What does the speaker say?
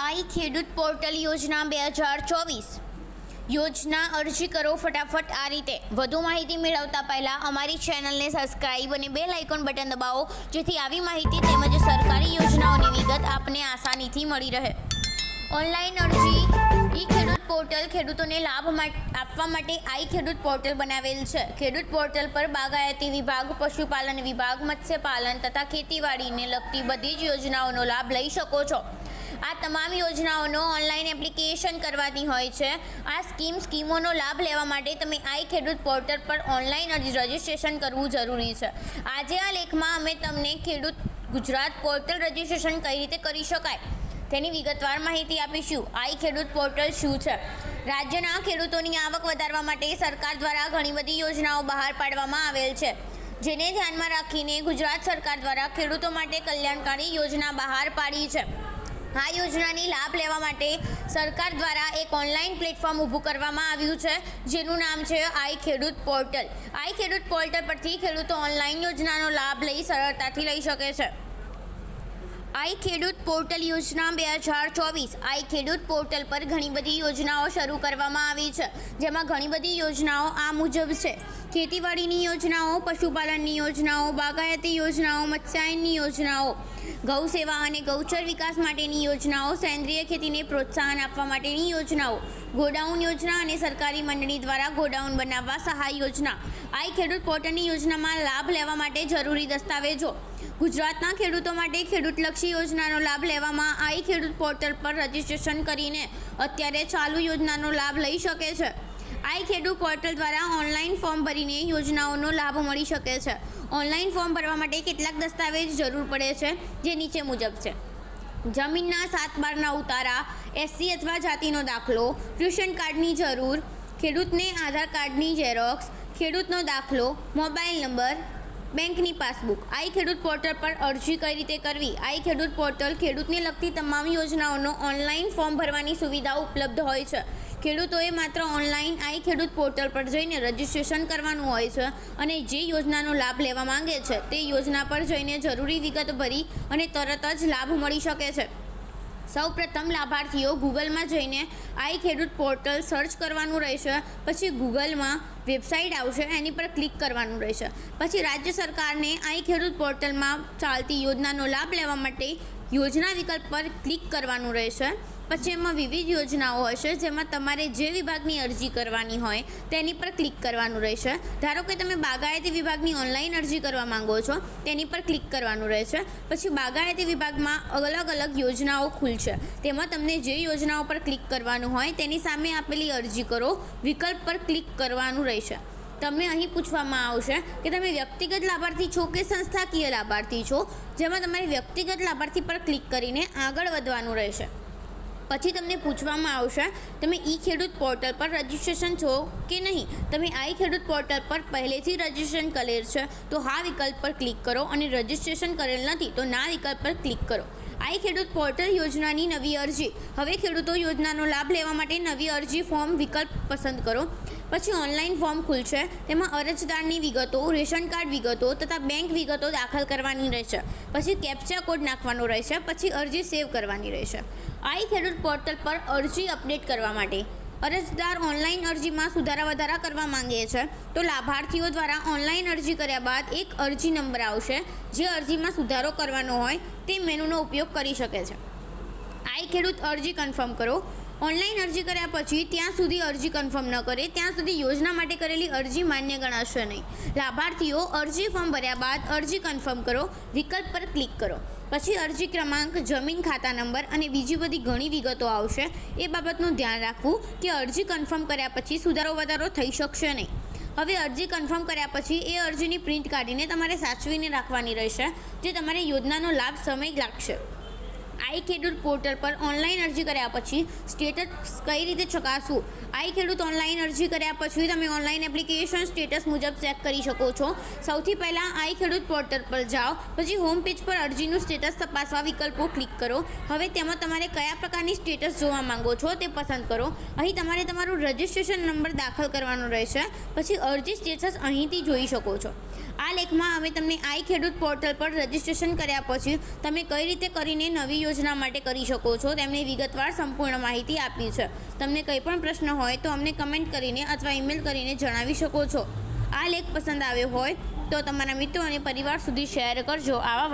આઈ ખેડૂત પોર્ટલ યોજના બે હજાર ચોવીસ. યોજના અરજી કરો ફટાફટ આ રીતે. વધુ માહિતી મેળવતા પહેલાં અમારી ચેનલને સબસ્ક્રાઇબ અને બેલ આઇકોન બટન દબાવો, જેથી આવી માહિતી તેમજ સરકારી યોજનાઓની વિગત આપને આસાનીથી મળી રહે. ઓનલાઈન અરજી ઈ ખેડૂત પોર્ટલ ખેડૂતોને લાભ આપવા માટે આઈ ખેડૂત પોર્ટલ બનાવેલ છે. ખેડૂત પોર્ટલ પર બાગાયતી વિભાગ, પશુપાલન વિભાગ, મત્સ્યપાલન તથા ખેતીવાડીને લગતી બધી જ યોજનાઓનો લાભ લઈ શકો છો. આ તમામ યોજનાઓનો ઓનલાઈન એપ્લિકેશન કરવાની હોય છે. આ સ્કીમ સ્કીમોનો લાભ લેવા માટે તમે આઈ ખેડૂત પોર્ટલ પર ઓનલાઈન અરજી રજિસ્ટ્રેશન કરવું જરૂરી છે. આજે આ લેખમાં અમે તમને ખેડૂત ગુજરાત પોર્ટલ રજિસ્ટ્રેશન કઈ રીતે કરી શકાય તેની વિગતવાર માહિતી આપીશું. આઈ ખેડૂત પોર્ટલ શું છે? રાજ્યના ખેડૂતોની આવક વધારવા માટે સરકાર દ્વારા ઘણી બધી યોજનાઓ બહાર પાડવામાં આવેલ છે. જેને ધ્યાનમાં રાખીને ગુજરાત સરકાર દ્વારા ખેડૂતો માટે કલ્યાણકારી યોજના બહાર પાડી છે. આ યોજનાની લાભ લેવા માટે સરકાર દ્વારા એક ઓનલાઈન પ્લેટફોર્મ ઊભું કરવામાં આવ્યું છે, જેનું નામ છે આઈ ખેડૂત પોર્ટલ. આઈ ખેડૂત પોર્ટલ પરથી ખેડૂતો ઓનલાઈન યોજનાનો લાભ લઈ સરળતાથી લઈ શકે છે. આઈ ખેડૂત પોર્ટલ યોજના બે હજાર ચોવીસ. આઈ ખેડૂત પોર્ટલ પર ઘણી બધી યોજનાઓ શરૂ કરવામાં આવી છે. જેમાં ઘણી બધી યોજનાઓ આ મુજબ છે. ખેતીવાડીની યોજનાઓ, પશુપાલનની યોજનાઓ, બાગાયતી યોજનાઓ, મત્સ્યાયનની યોજનાઓ, ગૌ સેવા અને ગૌચર વિકાસ માટેની યોજનાઓ, સેન્દ્રિય ખેતીને પ્રોત્સાહન આપવા માટેની યોજનાઓ, ગોડાઉન યોજના અને સરકારી મંડળી દ્વારા ગોડાઉન બનાવવા સહાય યોજના. આઈ ખેડૂત પોર્ટલની યોજનામાં લાભ લેવા માટે જરૂરી દસ્તાવેજો. ગુજરાતના ખેડૂતો માટે ખેડૂતલક્ષી યોજનાનો લાભ લેવામાં આઈ ખેડૂત પોર્ટલ પર રજીસ્ટ્રેશન કરીને અત્યારે ચાલુ યોજનાનો લાભ લઈ શકે છે. આઈ ખેડૂત પોર્ટલ દ્વારા ઓનલાઈન ફોર્મ ભરીને યોજનાઓનો લાભ મળી શકે છે. ઓનલાઈન ફોર્મ ભરવા માટે કેટલાક દસ્તાવેજ જરૂર પડે છે, જે નીચે મુજબ છે. જમીનના સાત બારના ઉતારા એસસી અથવા જાતિનો દાખલો રેશન કાર્ડની જરૂર, ખેડૂતને આધાર કાર્ડની ઝેરોક્સ ખેડૂતનો દાખલો, મોબાઈલ નંબર બેંકની પાસબુક. આઈ ખેડૂત પોર્ટલ પર અરજી કઈ રીતે કરવી? આઈ ખેડૂત પોર્ટલ ખેડૂતને લગતી તમામ યોજનાઓનો ઓનલાઈન ફોર્મ ભરવાની સુવિધા ઉપલબ્ધ હોય છે. ખેડૂતોએ માત્ર ઓનલાઈન આઈ ખેડૂત પોર્ટલ પર જઈને રજિસ્ટ્રેશન કરવાનું હોય છે અને જે યોજનાનો લાભ લેવા માંગે છે તે યોજના પર જઈને જરૂરી વિગત ભરી અને તરત જ લાભ મળી શકે છે. સૌપ્રથમ લાભાર્થીઓ ગૂગલમાં જઈને આઈ ખેડૂત પોર્ટલ સર્ચ કરવાનું રહેશે, પછી ગૂગલમાં વેબસાઇટ આવશે, એની પર ક્લિક કરવાનું રહેશે. પછી રાજ્ય સરકારને આઈ ખેડૂત પોર્ટલમાં ચાલતી યોજનાનો લાભ લેવા માટે યોજના વિકલ્પ પર ક્લિક કરવાનું રહેશે. પછી એમાં વિવિધ યોજનાઓ હશે, જેમાં તમારે જે વિભાગની અરજી કરવાની હોય તેની પર ક્લિક કરવાનું રહેશે. ધારો કે તમે બાગાયતી વિભાગની ઓનલાઈન અરજી કરવા માંગો છો, તેની પર ક્લિક કરવાનું રહેશે. પછી બાગાયતી વિભાગમાં અલગ અલગ યોજનાઓ ખુલશે. તેમાં તમને જે યોજનાઓ પર ક્લિક કરવાનું હોય તેની સામે આપેલી અરજી કરો, વિકલ્પ પર ક્લિક કરવાનું રહેશે. તમને અહીં પૂછવામાં આવશે કે તમે વ્યક્તિગત લાભાર્થી છો કે સંસ્થાકીય લાભાર્થી છો? જેમાં તમારે વ્યક્તિગત લાભાર્થી પર ક્લિક કરીને આગળ વધવાનું રહેશે. પછી તમને પૂછવામાં આવશે, તમે ઈ ખેડૂત પોર્ટલ પર રજિસ્ટ્રેશન છો કે નહીં? તમે આઈ ખેડૂત પોર્ટલ પર પહેલેથી રજિસ્ટ્રેશન કરેલ છે, તો હા વિકલ્પ પર ક્લિક કરો અને રજિસ્ટ્રેશન કરેલ નથી, તો ના વિકલ્પ પર ક્લિક કરો. આઈ ખેડૂત પોર્ટલ યોજનાની નવી અરજી. હવે ખેડૂતો યોજનાનો લાભ લેવા માટે નવી અરજી ફોર્મ વિકલ્પ પસંદ કરો. પછી ઓનલાઈન ફોર્મ ખુલશે. તેમાં અરજદારની વિગતો, રેશન કાર્ડ વિગતો તથા બેંક વિગતો દાખલ કરવાની રહેશે. પછી કેપ્ચા કોડ નાખવાનો રહેશે, પછી અરજી સેવ કરવાની રહેશે. આઈ ખેડૂત પોર્ટલ પર અરજી અપડેટ કરવા માટે અરજદાર ઓનલાઈન અરજીમાં સુધારા વધારા કરવા માંગે છે, તો લાભાર્થીઓ દ્વારા ઓનલાઈન અરજી કર્યા બાદ એક અરજી નંબર આવશે, જે અરજીમાં સુધારો કરવાનો હોય તે મેનુનો ઉપયોગ કરી શકે છે. આઈ ખેડૂત અરજી કન્ફર્મ કરો. ઓનલાઈન અરજી કર્યા પછી ત્યાં સુધી અરજી કન્ફર્મ ન કરે, ત્યાં સુધી યોજના માટે કરેલી અરજી માન્ય ગણાશે નહીં. લાભાર્થીઓ અરજી ફોર્મ ભર્યા બાદ અરજી કન્ફર્મ કરો, વિકલ્પ પર ક્લિક કરો. પછી અરજી ક્રમાંક, જમીન ખાતા નંબર અને બીજી બધી ઘણી વિગતો આવશે. એ બાબતનું ધ્યાન રાખવું કે અરજી કન્ફર્મ કર્યા પછી સુધારો વધારો થઈ શકશે નહીં. હવે અરજી કન્ફર્મ કર્યા પછી એ અરજીની પ્રિન્ટ કાઢીને તમારે સાચવીને રાખવાની રહેશે, જે તમારે યોજનાનો લાભ સમય લાગશે. આઈ ખેડૂત પોર્ટલ પર ઓનલાઈન અરજી કર્યા પછી સ્ટેટસ કઈ રીતે ચકાસવું? આઈ ખેડૂત ઓનલાઈન અરજી કર્યા પછી તમે ઓનલાઈન એપ્લિકેશન સ્ટેટસ મુજબ ચેક કરી શકો છો. સૌથી પહેલાં આઈ ખેડૂત પોર્ટલ પર જાઓ, પછી હોમ પેજ પર અરજીનું સ્ટેટસ તપાસવા વિકલ્પો ક્લિક કરો. હવે તેમાં તમારે કયા પ્રકારની સ્ટેટસ જોવા માંગો છો તે પસંદ કરો. અહીં તમારે તમારું રજિસ્ટ્રેશન નંબર દાખલ કરવાનો રહેશે, પછી અરજી સ્ટેટસ અહીંથી જોઈ શકો છો. આ લેખમાં અમે તમને આઈ ખેડૂત પોર્ટલ પર રજિસ્ટ્રેશન કર્યા પછી તમે કઈ રીતે કરીને નવી યોજના યોજના માટે કરી શકો છો. તેમણે વિગતવાર સંપૂર્ણ માહિતી આપી છે. તમને કંઈ પણ પ્રશ્ન હોય તો અમને કમેન્ટ કરીને અથવા ઈમેલ કરીને જણાવી શકો છો. આ લેખ પસંદ આવ્યો હોય તો તમારા મિત્રો અને પરિવાર સુધી શેર કરજો. આવા